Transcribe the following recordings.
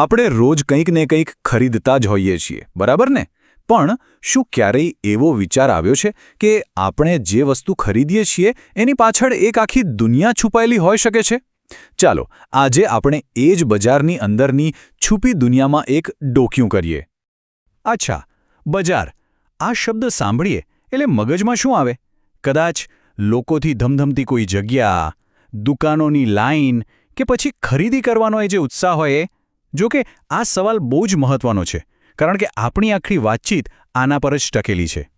આપણે રોજ કંઈક ને કંઈક ખરીદતા જ હોઈએ છીએ, બરાબર ને? પણ શું ક્યારેય એવો વિચાર આવ્યો છે કે આપણે જે વસ્તુ ખરીદીએ છીએ એની પાછળ એક આખી દુનિયા છુપાયેલી હોઈ શકે છે? ચાલો, આજે આપણે એ જ બજારની અંદરની છુપી દુનિયામાં એક ડોક્યું કરીએ. અચ્છા, બજાર. આ શબ્દ સાંભળીએ, એટલે મગજમાં શું આવે? કદાચ લોકોથી ધમધમતી કોઈ જગ્યા, દુકાનોની લાઈન, કે પછી ખરીદી કરવાનો એ જે ઉત્સાહ હોય એ? જો કે આ સવાલ બહુ જ મહત્વનો છે, કારણ કે આપણી આખી વાતચીત આના પર જ ટકેલી છે.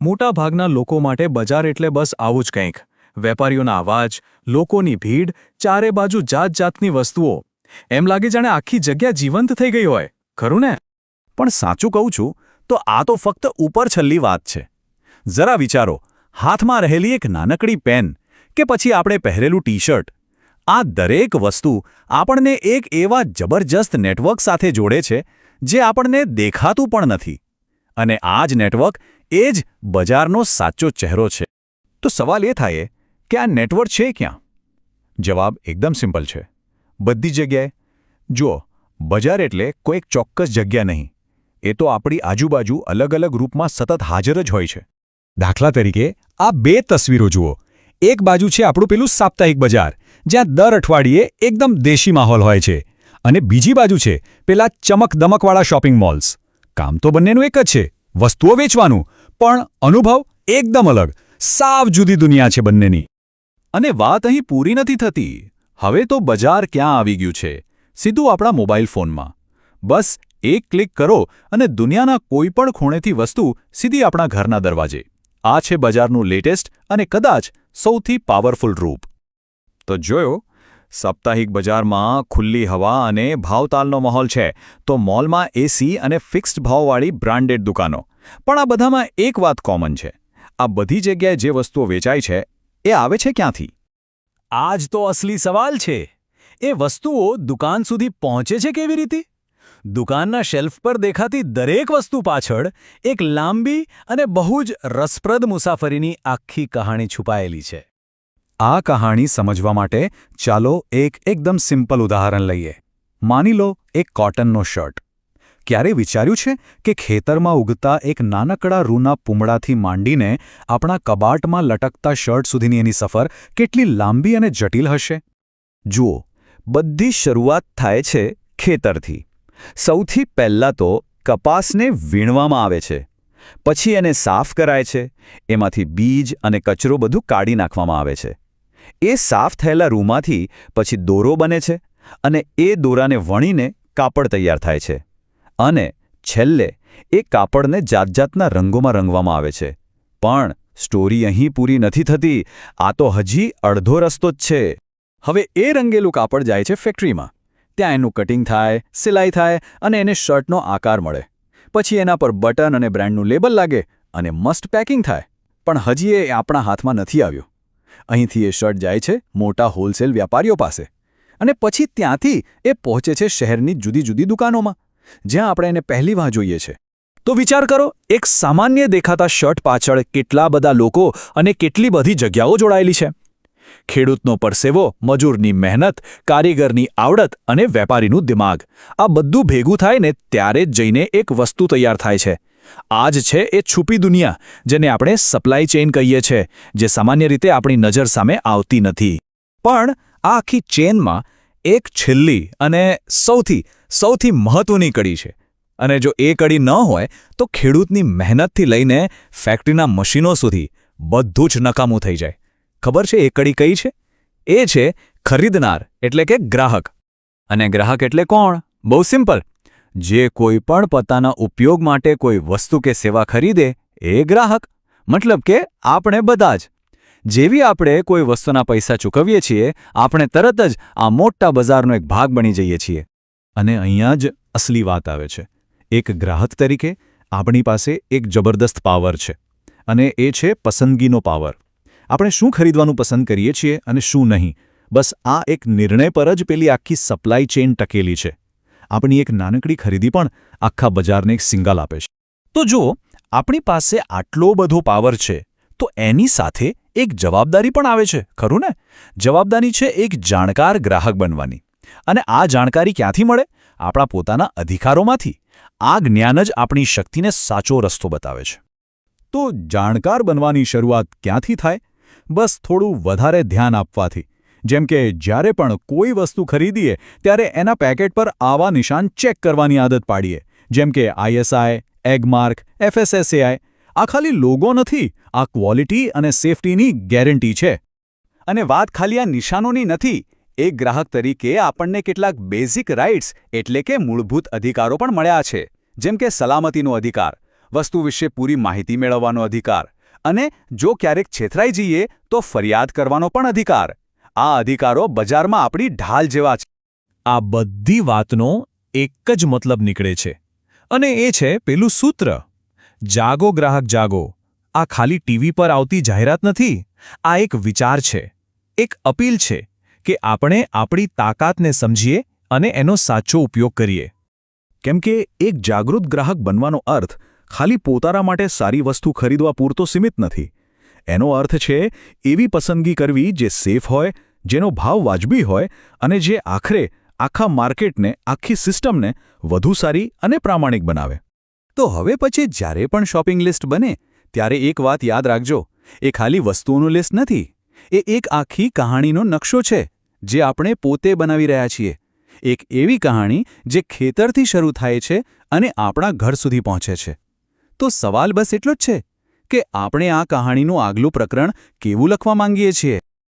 મોટાભાગના લોકો માટે બજાર એટલે બસ આવું જ કંઈક. વેપારીઓના અવાજ, લોકોની ભીડ, ચારે બાજુ જાત જાતની વસ્તુઓ. એમ લાગે જાણે આખી જગ્યા જીવંત થઈ ગઈ હોય. ખરું ને? પણ સાચું કહું છું, તો આ તો ફક્ત ઉપર છલ્લી વાત છે. જરા વિચારો, હાથમાં રહેલી એક નાનકડી પેન કે પછી આપણે પહેરેલું ટી શર્ટ આ દરેક વસ્તુ આપણને એક એવા જબરજસ્ત નેટવર્ક સાથે જોડે છે, જે આપણને દેખાતું પણ નથી. અને આ જ નેટવર્ક એ જ બજારનો સાચો ચહેરો છે. તો સવાલ એ થાય કે આ નેટવર્ક છે ક્યાં? જવાબ એકદમ સિમ્પલ છે. બધી જગ્યાએ. જુઓ, બજાર એટલે કોઈક ચોક્કસ જગ્યા નહીં. એ તો આપણી આજુબાજુ અલગ અલગ રૂપમાં સતત હાજર જ હોય છે. દાખલા તરીકે, આ બે તસવીરો જુઓ. એક બાજુ છે આપણું પેલું સાપ્તાહિક બજાર, જ્યાં દર અઠવાડિયે એકદમ દેશી માહોલ હોય છે. અને બીજી બાજુ છે પેલા ચમકદમકવાળા શોપિંગ મોલ્સ. કામ તો બંનેનું એક જ છે, વસ્તુઓ વેચવાનું, પણ અનુભવ એકદમ અલગ. સાવ જુદી દુનિયા છે બંનેની. અને વાત અહીં પૂરી નથી થતી. હવે તો બજાર ક્યાં આવી ગયું છે? સીધું આપણા મોબાઈલ ફોનમાં. બસ એક ક્લિક કરો અને દુનિયાના કોઈપણ ખૂણેથી વસ્તુ સીધી આપણા ઘરના દરવાજે. આ છે બજારનું લેટેસ્ટ અને કદાચ સૌથી પાવરફુલ રૂપ. તો જોયો, સાપ્તાહિક બજારમાં ખુલ્લી હવા અને ભાવતાલનો માહોલ છે. તો મોલમાં એસી અને ફિક્સ્ડ ભાવવાળી બ્રાન્ડેડ દુકાનો. પણ આ બધામાં એક વાત કોમન છે. આ બધી જગ્યાએ જે વસ્તુઓ વેચાય છે, એ આવે છે ક્યાંથી? આ જ તો અસલી સવાલ છે. એ વસ્તુઓ દુકાન સુધી પહોંચે છે કેવી રીતે? દુકાનના શેલ્ફ પર દેખાતી દરેક વસ્તુ પાછળ એક લાંબી અને બહુ જ રસપ્રદ મુસાફરીની આખી કહાણી છુપાયેલી છે. આ કહાણી સમજવા માટે ચાલો એક એકદમ સિમ્પલ ઉદાહરણ લઈએ. માની લો એક કોટનનો શર્ટ ક્યારે વિચાર્યું છે કે ખેતરમાં ઉગતા એક નાનકડા રૂના પૂમડાથી માંડીને આપણા કબાટમાં લટકતા શર્ટ સુધીની એની સફર કેટલી લાંબી અને જટિલ હશે? જુઓ, બધી શરૂઆત થાય છે ખેતરથી. સૌથી પહેલાં તો કપાસને વીણવામાં આવે છે, પછી એને સાફ કરાય છે, એમાંથી બીજ અને કચરો બધું કાઢી નાખવામાં આવે છે. એ સાફ થયેલા રૂમાંથી પછી દોરો બને છે અને એ દોરાને વણીને કાપડ તૈયાર થાય છે. અને છેલ્લે એ કાપડને જાતજાતના રંગોમાં રંગવામાં આવે છે. પણ સ્ટોરી અહીં પૂરી નથી થતી, આ તો હજી અડધો રસ્તો જ છે. હવે એ રંગેલું કાપડ જાય છે ફેક્ટરીમાં. ત્યાં એનું કટિંગ થાય, સિલાઈ થાય અને એને શર્ટનો આકાર મળે. પછી એના પર બટન અને બ્રાન્ડનું લેબલ લાગે અને મસ્ત પેકિંગ થાય. પણ હજી એ આપણા હાથમાં નથી આવ્યો. અહીંથી એ શર્ટ જાય છે મોટા હોલસેલ વ્યાપારીઓ પાસે. અને પછી ત્યાંથી એ પહોંચે છે શહેરની જુદી જુદી દુકાનોમાં, જ્યાં આપણે એને પહેલી વાર જોઈએ છે. તો વિચાર કરો, એક સામાન્ય દેખાતા શર્ટ પાછળ કેટલા બધા લોકો અને કેટલી બધી જગ્યાઓ જોડાયેલી છે. ખેડૂતનો પરસેવો, મજૂરની મહેનત, કારીગરની આવડત અને વેપારીનું દિમાગ. આ બધું ભેગું થાય ને ત્યારે જ જઈને એક વસ્તુ તૈયાર થાય છે. આ જ છે એ છુપી દુનિયા, જેને આપણે સપ્લાય ચેઇન કહીએ છીએ જે સામાન્ય રીતે આપણી નજર સામે આવતી નથી. પણ આ આખી ચેઇનમાં એક છેલ્લી અને સૌથી સૌથી મહત્વની કડી છે. અને જો એ કડી ન હોય, તો ખેડૂતની મહેનતથી લઈને ફેક્ટરીના મશીનો સુધી બધું જ નકામું થઈ જાય. ખબર છે એ કડી કઈ છે? એ છે ખરીદનાર, એટલે કે ગ્રાહક. અને ગ્રાહક એટલે કોણ? બહુ સિમ્પલ. જે કોઈ પણ પોતાના ઉપયોગ માટે કોઈ વસ્તુ કે સેવા ખરીદે, એ ગ્રાહક. મતલબ કે આપણે બધા જ. જેવી આપણે કોઈ વસ્તુના પૈસા ચૂકવીએ છીએ, આપણે તરત જ આ મોટા બજારનો એક ભાગ બની જઈએ છીએ. અને અહીંયા જ અસલી વાત આવે છે. એક ગ્રાહક તરીકે આપણી પાસે એક જબરદસ્ત પાવર છે. અને એ છે પસંદગીનો પાવર. આપણે શું ખરીદવાનું પસંદ કરીએ છીએ અને શું નહીં? બસ આ એક નિર્ણય પર જ પેલી આખી સપ્લાય ચેઇન ટકેલી છે. આપણી એક નાનકડી ખરીદી પણ આખા બજારને એક સિંગલ આપે છે. તો જો આપણી પાસે આટલો બધો પાવર છે, તો એની સાથે એક જવાબદારી પણ આવે છે, ખરું ને? જવાબદારી છે એક જાણકાર ગ્રાહક બનવાની. અને આ જાણકારી ક્યાંથી મળે? આપણા પોતાના અધિકારોમાંથી. આ જ્ઞાન જ આપણી શક્તિને સાચો રસ્તો બતાવે છે. તો જાણકાર બનવાની શરૂઆત ક્યાંથી થાય? બસ થોડું વધારે ધ્યાન આપવાથી. જેમ કે, જ્યારે પણ કોઈ વસ્તુ ખરીદીએ, ત્યારે એના પેકેટ પર આવા નિશાન ચેક કરવાની આદત પાડીએ. જેમ કે આઈએસઆઈ એગમાર્ક એફએસએસએઆઈ આ ખાલી લોગો નથી, આ ક્વોલિટી અને સેફટીની ગેરંટી છે. અને વાત ખાલી આ નિશાનોની નથી એક ગ્રાહક તરીકે આપણને કેટલાક બેઝિક રાઇટ્સ એટલે કે મૂળભૂત અધિકારો પણ મળ્યા છે. જેમ કે, સલામતીનો અધિકાર, વસ્તુ વિશે પૂરી માહિતી મેળવવાનો અધિકાર અને જો ક્યારેક છેતરાઈ જઈએ, તો ફરિયાદ કરવાનો પણ અધિકાર. આ અધિકારો બજારમાં આપણી ઢાલ જેવા છે. આ બધી વાતનો એક જ મતલબ નીકળે છે. અને એ છે પેલું સૂત્ર. જાગો ગ્રાહક, જાગો. આ ખાલી ટીવી પર આવતી જાહેરાત નથી. આ એક વિચાર છે. એક અપીલ છે કે આપણે આપણી તાકાતને સમજીએ અને એનો સાચો ઉપયોગ કરીએ. કેમ કે એક જાગૃત ગ્રાહક બનવાનો અર્થ ખાલી પોતાના માટે સારી વસ્તુ ખરીદવા પૂરતો સીમિત નથી. એનો અર્થ છે, એવી પસંદગી કરવી જે સેફ હોય, જેનો ભાવ વાજબી હોય અને જે આખરે આખા માર્કેટને, આખી સિસ્ટમને વધુ સારી અને પ્રામાણિક બનાવે. તો હવે પછી જ્યારે પણ શોપિંગ લિસ્ટ બને, ત્યારે એક વાત યાદ રાખજો, એ ખાલી વસ્તુઓનું લિસ્ટ નથી, એ એક આખી કહાણીનો નકશો છે, જે આપણે પોતે બનાવી રહ્યા છીએ. એક એવી કહાણી જે ખેતરથી શરૂ થાય છે અને આપણા ઘર સુધી પહોંચે છે. તો સવાલ બસ એટલો જ છે કે આપણે આ કહાણીનું આગલું પ્રકરણ કેવું લખવા માંગીએ છીએ?